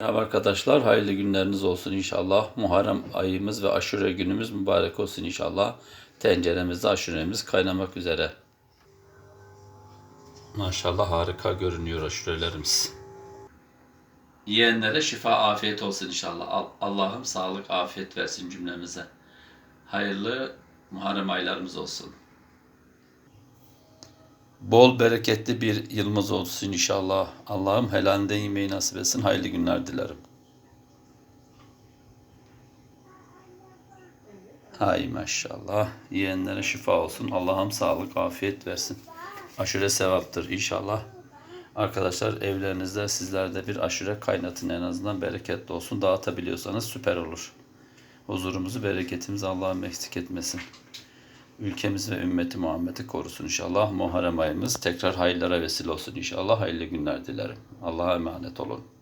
Merhaba arkadaşlar, hayırlı günleriniz olsun inşallah. Muharrem ayımız ve aşure günümüz mübarek olsun inşallah. Tenceremizde aşuremiz kaynamak üzere. Maşallah harika görünüyor aşurelerimiz. Yiyenlere şifa afiyet olsun inşallah. Al- Allah'ım sağlık afiyet versin cümlemize. Hayırlı Muharrem aylarımız olsun. Bol bereketli bir yılımız olsun inşallah. Allah'ım helalinden yemeği nasip etsin. Hayırlı günler dilerim. Hay maşallah. Yiyenlere şifa olsun. Allah'ım sağlık, afiyet versin. Aşure sevaptır inşallah. Arkadaşlar evlerinizde sizler de bir aşure kaynatın en azından bereketli olsun. Dağıtabiliyorsanız süper olur. Huzurumuzu, bereketimizi Allah'ım eksik etmesin. Ülkemiz ve ümmeti Muhammed'i korusun inşallah. Muharrem ayımız tekrar hayırlara vesile olsun inşallah. Hayırlı günler dilerim. Allah'a emanet olun.